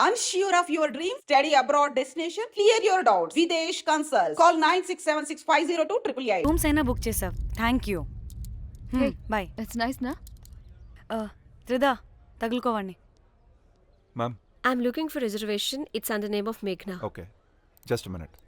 Unsure of your dream? Study abroad destination? Clear your doubts. Videsh Consult. Call 9676502888. Rooms అయినా book చేసావు thank you Hey. Bye it's nice నా త్రిదా తగులుకోవండి ma'am I'm looking for reservation. It's under name of Meghna. Okay just minute ఏయ్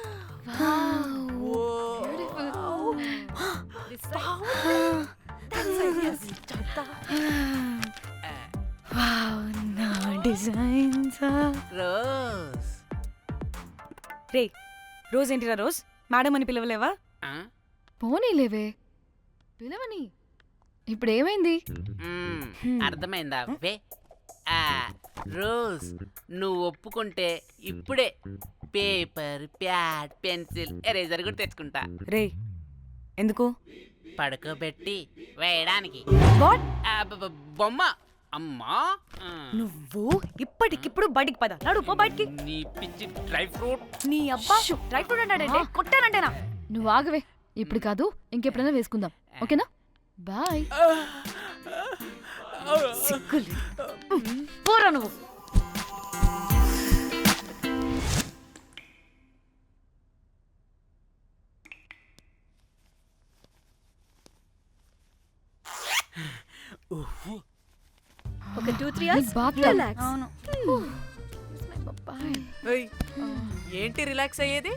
it's Jack. నా designs Rose. రే Rose ఏంటిరా Rose madam అని పిలవలేవా? పోనీలేవే పిలవని. ఇప్పుడు ఏమైంది అర్థమైందా? వే. ఆ, రోజ్ నువ్వు ఒప్పుకుంటే ఇప్పుడే పేపర్ ప్యాడ్ పెన్సిల్ ఎరేజర్ కూడా తెచ్చుకుంటా. రే ఎందుకు? పడుకోబెట్టి వేయడానికి. వాట్? ఆ, బ- బ- బొమ్మ. అమ్మా. ఆ. నువ్వు ఇప్పటికిప్పుడు బయటికి పద. నడు పో బయటికి. నీ పిచ్చి డ్రై ఫ్రూట్. నీ అబ్బా డ్రై ఫ్రూట్ అన్నాడంటే కొట్టానంటేనా? నువ్వు ఆగవే. ఇప్పుడు కాదు ఇంకెప్పుడైనా వేసుకుందాం. ఓకేనా? బాయ్. సిగ్గులు పోరా నువ్వు. ఒక టూ. త్రీ అవర్స్ బాగా రిలాక్స్ అవును ఏంటి రిలాక్స్ అయ్యేది?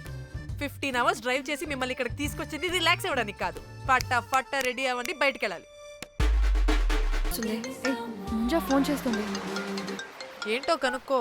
ఫిఫ్టీన్ అవర్స్ డ్రైవ్ చేసి మిమ్మల్ని ఇక్కడికి తీసుకొచ్చింది రిలాక్స్ అవ్వడానికి కాదు. పట్ట పట్ట రెడీ అవ్వండి బయటికి వెళ్ళాలి ముంజా ఫోన్ చేస్తుంది. ఏంటో కనుక్కో.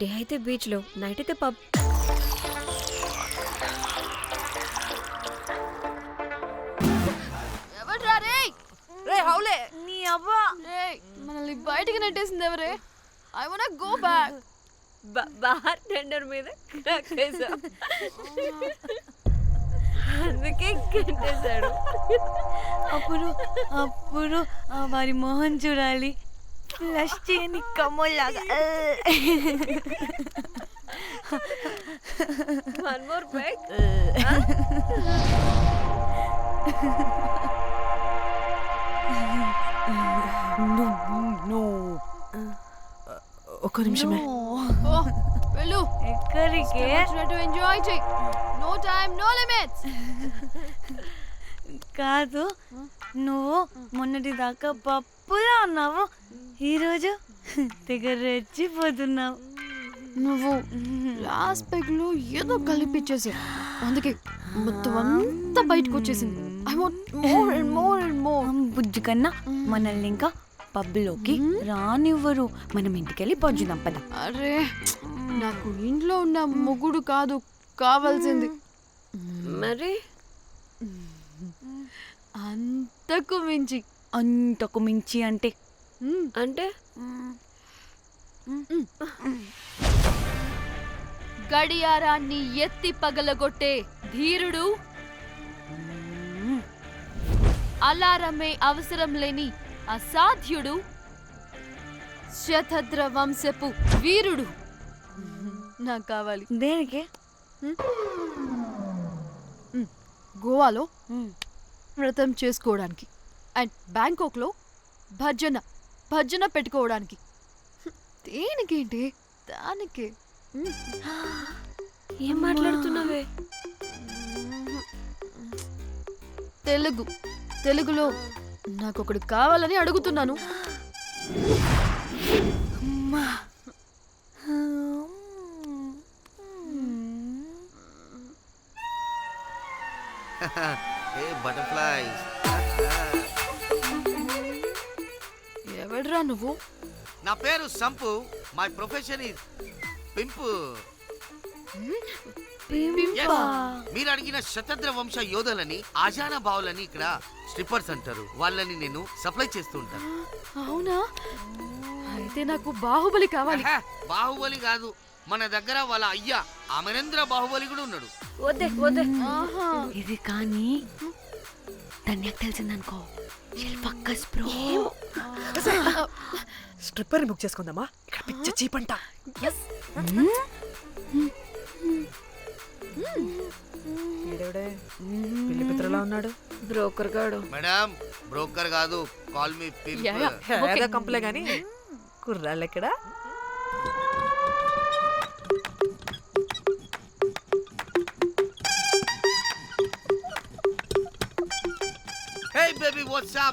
డే అయితే బీచ్లో నైట్ అయితే పబ్. ఎవడ్రా రే? హౌలే. నీ అవ్వా. రేయ్ మనల్ని బయటికి నెట్టేసింది ఎవరే? I want go back bartender మీద కక్కేశాం. అందుకే కట్టేశాడు అప్పుడు అప్పుడు వారి మొహం చూడాలి. ఫ్లష్ చేయని కమ్మలాగా వన్ మోర్ బ్యాక్ ఒక్క నిమిషమే ఓ వెళ్ళు ఎక్కడికి ఎంజాయ్ చెయ్ నో టైం నో లిమిట్స్ కాదు నువ్వు మొన్నటి దాకా పప్పులా ఉన్నావు ఈరోజు తెగ రెచ్చిపోతున్నావు నువ్వు లాస్ట్ పెగ్లో ఏదో కలిపిచ్చేసి అందుకే మొత్తం అంతా బయటకు వచ్చేసింది I want more and more and more బుజ్జి కన్నా మనల్ని ఇంకా పబ్లోకి రానివ్వరు. మనం ఇంటికెళ్ళి పంచుదాం పద. అరే నాకు ఇంట్లో ఉన్న మొగుడు కాదు కావాల్సింది. మరి? అంతకు మించి. అంతకు మించి అంటే అంటే? గడియారాన్ని ఎత్తి పగలగొట్టే ధీరుడు? అలారమే అవసరం లేని అసాధ్యుడు? శతద్ర వంశపు వీరుడు నాకు కావాలి. దేనికి? గోవాలో వ్రతం చేసుకోవడానికి. అండ్ బ్యాంకాక్లో భజన భజన పెట్టుకోవడానికి. దేనికేంటి? దానికి. ఏం మాట్లాడుతున్నావే? తెలుగు. తెలుగులో నాకు ఒకడు కావాలని అడుగుతున్నాను. ఏ నువ్వు? నా పేరు Sampu. My profession is pimp. Yes. మీరు అడిగిన శతద్ర వంశ యోధులని ఆజానా బావులని ఇక్కడ స్ట్రిప్పర్స్ అంటారు. వాళ్ళని నేను సప్లై చేస్తూ ఉంటాను. అవునా? అయితే నాకు బాహుబలి కావాలి. ఆహా, బాహుబలి కాదు. మన దగ్గర వాళ్ళ అయ్యా అమరేంద్ర బాహుబలి కూడా ఉన్నాడు. వద్దే వద్దే. ఆహా. ఇది కానీ ధన్యకు తెలిసిందనుకో. పక్కస్ బ్రో. స్ట్రిప్పర్ బుక్ చేసుకుందామా? ఇక్కడ పిచ్చ చీపంట. ఈడెవడే? పిల్లి పిత్రలా ఉన్నాడు. బ్రోకర్ గాడు. మేడం బ్రోకర్ కాదు కాల్ మీ కంపలే గాని. కుర్రాళ్ళు ఎక్కడ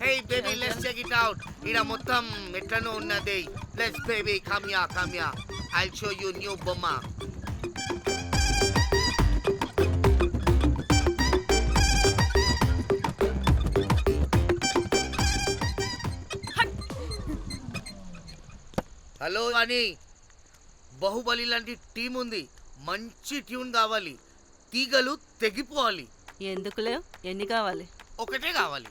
Hey baby let's check it out ఇడ మొత్తం ఎట్లనో ఉన్నది లెట్స్ బేబీ కమ్యా కమ్యా ఐ షో యూ న్యూ బొమ్మ హలో అని బాహుబలి లాంటి టీం ఉంది మంచి ట్యూన్ కావాలి తీగలు తెగిపోవాలి ఎందుకులే ఎన్ని కావాలి ఒకటే కావాలి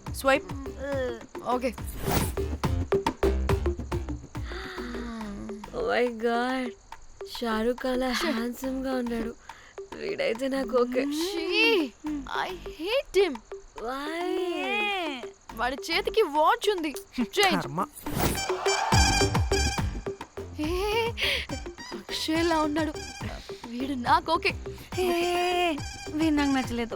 Swipe okay oh my god Shahrukh అలా హ్యాండ్సమ్గా ఉన్నాడు వీడైతే నాకు okay. I hate him why వాడి చేతికి వాచ్ ఉంది. చేంజ్ అక్షయ్లా ఉన్నాడు. వీడు నాకు ఓకే. వీరు నాకు నచ్చలేదు.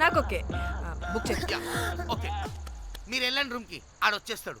నాకు ఓకే బుక్ చేసి యా, ఓకే. మీరు వెళ్ళండి రూమ్కి ఆడ వచ్చేస్తాడు.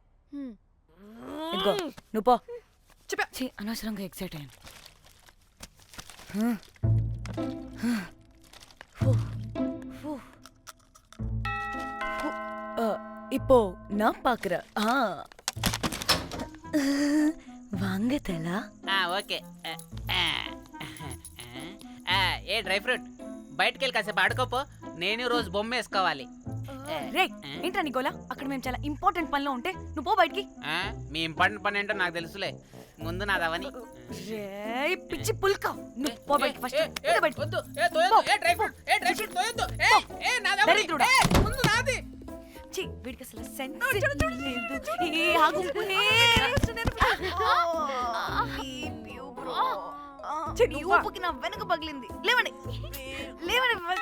ఇదిగో నువ్వు పో చెప్పా. ఛీ, అనవసరంగా ఎక్సైట్ అయ్యాను இப்போ நான் பாக்குறேன் ஆ வாங்க தலா ఓకే ఏ డ్రై ఫ్రూట్ బయటకు వెళ్ళి కాసేపు ఆడుకోపో నేను రోజు బొమ్మ వేసుకోవాలి రే ఏంట్రా నికోలా? అక్కడ మేము చాలా ఇంపార్టెంట్ పనిలో ఉంటే నువ్వు పో బయటికి. ఆ, మీ ఇంపార్టెంట్ పని ఏంటో నాకు తెలుసులే. ముందు నాదవని రే పిచ్చి పుల్క. నువ్వు పో బయటికి ఫస్ట్ ఏ, బయటికి. వద్దు, ఏ, తోయొద్దు, ఏ, డ్రై ఫ్రూట్, ఏ, డ్రై ఫ్రూట్ తోయొద్దు, ఏ, ఏ, నాదవని, దరిద్రుడా. ఏ, ముందు నాది. ఛీ, వీడికి అసలు సెన్స్ లేదు. ఏ ఆగు. ఏ, ఛీ, నీ ఊపుకి నా వెనక పగిలింది. లేవండి. లేవండి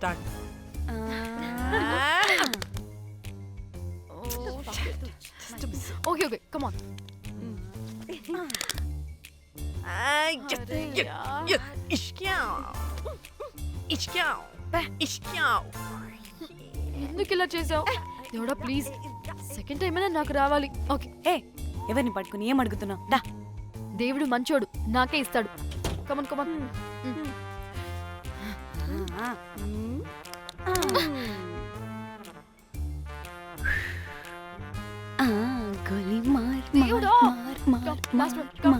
Start. Yeah. Each. Ich kann. ఎందుకు ఇలా చేసావు? దేవుడా ప్లీజ్ సెకండ్ టైం అయినా నాకు రావాలి. ఓకే ఏ ఎవరిని పట్టుకుని ఏం అడుగుతున్నావు దా. దేవుడు మంచోడు నాకే ఇస్తాడు. కమన్ కమన్ గోలి మార్ దేవుడా! మార్ Come, last one, come.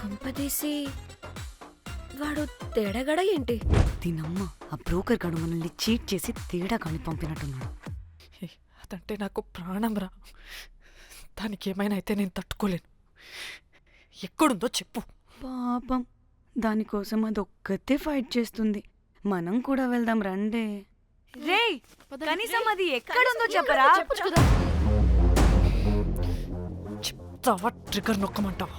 కొంపదీసి వాడు తేడగడ ఏంటి? దీనమ్మ ఆ బ్రోకర్ గడు మనల్ని చీట్ చేసి తేడా కాని పంపినట్టున్నాడు అదంటే నాకు ప్రాణం రా దానికి ఏమైనా అయితే నేను తట్టుకోలేను. ఎక్కడుందో చెప్పు. పాపం దానికోసం అది ఒక్కతే ఫైట్ చేస్తుంది. మనం కూడా వెళ్దాం రండే. రేయ్ కనీసం అది ఎక్కడుందో చెప్పరా? చెప్తావా? ట్రిగర్ నొక్కమంటావా?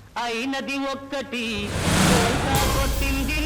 అయినది ఒక్కటి. కొట్టింది